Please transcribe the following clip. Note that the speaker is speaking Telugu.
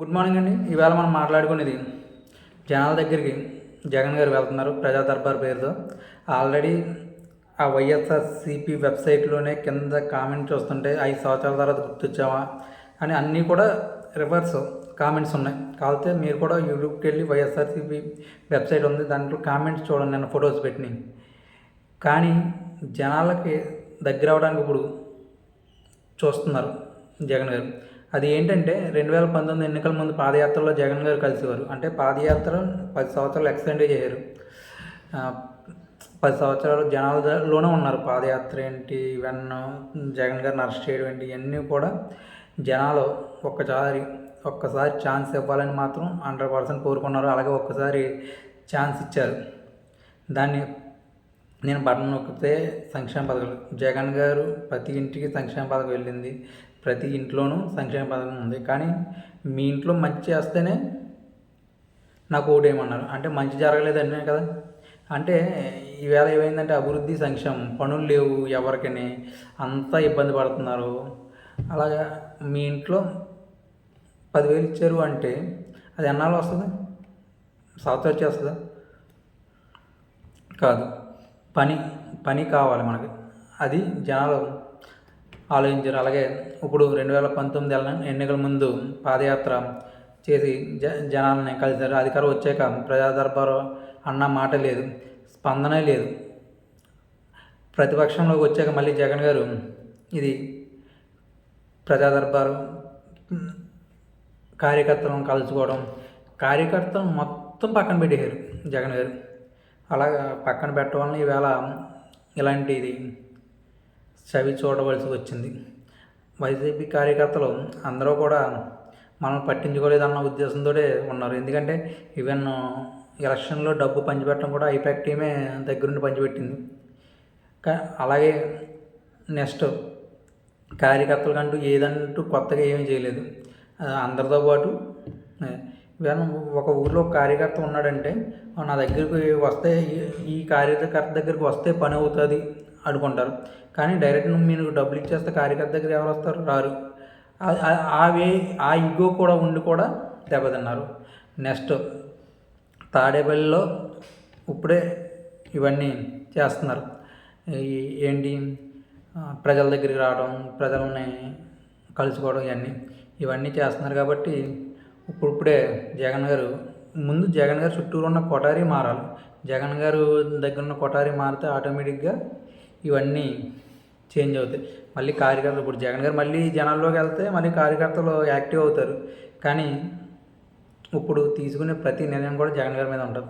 గుడ్ మార్నింగ్ అండి. ఈవేళ మనం మాట్లాడుకునేది జనాల దగ్గరికి జగన్ గారు వెళ్తున్నారు ప్రజా దర్బార్ పేరుతో. ఆల్రెడీ ఆ వైఎస్ఆర్సిపి వెబ్సైట్లోనే కింద కామెంట్ చూస్తుంటే ఐదు సంవత్సరాల తర్వాత గుర్తొచ్చావా అని అన్నీ కూడా రివర్స్ కామెంట్స్ ఉన్నాయి. కాకపోతే మీరు కూడా యూట్యూబ్కి వెళ్ళి వైఎస్ఆర్సిపి వెబ్సైట్ ఉంది. దాంట్లో కామెంట్స్ చూడండి. నేను ఫొటోస్ పెట్టినాయి కానీ జనాలకి దగ్గర అవడానికి ఇప్పుడు చూస్తున్నారు జగన్ గారు. అది ఏంటంటే రెండు వేల పంతొమ్మిది ఎన్నికల ముందు పాదయాత్రలో జగన్ గారు కలిసేవారు. అంటే పాదయాత్ర పది సంవత్సరాలు ఎక్స్టెండ్ చేశారు. పది సంవత్సరాలు జనాలలోనే ఉన్నారు. పాదయాత్ర ఏంటి ఇవన్నీ జగన్ గారిని అరెస్ట్ చేయడం ఏంటి ఇవన్నీ కూడా జనాలు ఒక్కసారి ఒక్కసారి ఛాన్స్ ఇవ్వాలని మాత్రం హండ్రెడ్ పర్సెంట్ కోరుకున్నారు. అలాగే ఒక్కసారి ఛాన్స్ ఇచ్చారు. దాన్ని నేను బటన్ నొక్కితే సంక్షేమ పథకాలు. జగన్ గారు ప్రతి ఇంటికి సంక్షేమ పథకం వెళ్ళింది. ప్రతి ఇంట్లోనూ సంక్షేమ పథకం ఉంది. కానీ మీ ఇంట్లో మంచి చేస్తేనే నాకు ఓటేయమన్నారు. అంటే మంచి జరగలేదు అనే కదా. అంటే ఈవేళ ఏమైందంటే అభివృద్ధి సంక్షేమం పనులు లేవు ఎవరికని అంతా ఇబ్బంది పడుతున్నారు. అలాగా మీ ఇంట్లో పదివేలు ఇచ్చారు అంటే అది ఎన్నాళ్ళు వస్తుంది? సంవత్సరం వచ్చేస్తుందా? కాదు. పని పని కావాలి మనకి. అది జనాలు ఆలోచించారు. అలాగే ఇప్పుడు రెండు వేల పంతొమ్మిది ఎన్నికల ముందు పాదయాత్ర చేసి జ జనాలని కలిశారు. అధికారం వచ్చాక ప్రజాదర్బారు అన్న మాట లేదు స్పందనే లేదు. ప్రతిపక్షంలోకి వచ్చాక మళ్ళీ జగన్ గారు ఇది ప్రజాదర్బారు కార్యకర్తలను కలుసుకోవడం కార్యకర్తలు మొత్తం పక్కన పెట్టేశారు జగన్ గారు. అలాగా పక్కన పెట్టడం వలన ఈవేళ ఇలాంటిది చవి చూడవలసి వచ్చింది. వైసీపీ కార్యకర్తలు అందరూ కూడా మనం పట్టించుకోలేదన్న ఉద్దేశంతో ఉన్నారు. ఎందుకంటే ఈవెన్ ఎలక్షన్లో డబ్బు పంచిపెట్టడం కూడా ఐపాక్ టీమే దగ్గరుండి పంచిపెట్టింది. అలాగే నెక్స్ట్ కార్యకర్తలకంటూ ఏదంటూ కొత్తగా ఏమీ చేయలేదు. అందరితో పాటు ఈవెన్ ఒక ఊర్లో ఒక కార్యకర్త ఉన్నాడంటే నా దగ్గరికి వస్తే ఈ- ఈ కార్యకర్త దగ్గరికి వస్తే పని అవుతుంది. అనుకుంటారు. కానీ డైరెక్ట్ మీకు మీరు డబ్బులు ఇచ్చేస్తే కార్యకర్త దగ్గర ఎవరు వస్తారు? రారు. ఆ- వే ఆ ఇగో కూడా ఉండి కూడా దెబ్బతిన్నారు. నెక్స్ట్ తాడేపల్లిలో ఇప్పుడే ఇవన్నీ చేస్తున్నారు. ఏంటి? ప్రజల దగ్గరికి రావడం ప్రజలని కలుసుకోవడం ఇవన్నీ. ఇవన్నీ చేస్తున్నారు కాబట్టి ఇప్పుడిప్పుడే జగన్ గారు ముందు జగన్ గారు చుట్టూరు ఉన్న కొటారి మారాలి. జగన్ గారు దగ్గర ఉన్న కొటారి మారితే ఆటోమేటిక్గా ఇవన్నీ చేంజ్ అవుతాయి. మళ్ళీ కార్యకర్తలు ఇప్పుడు జగన్ గారు మళ్ళీ జనాల్లోకి వెళ్తే మళ్ళీ కార్యకర్తలు యాక్టివ్ అవుతారు. కానీ ఇప్పుడు తీసుకునే ప్రతి నిర్ణయం కూడా జగన్ గారి మీద ఉంటుంది.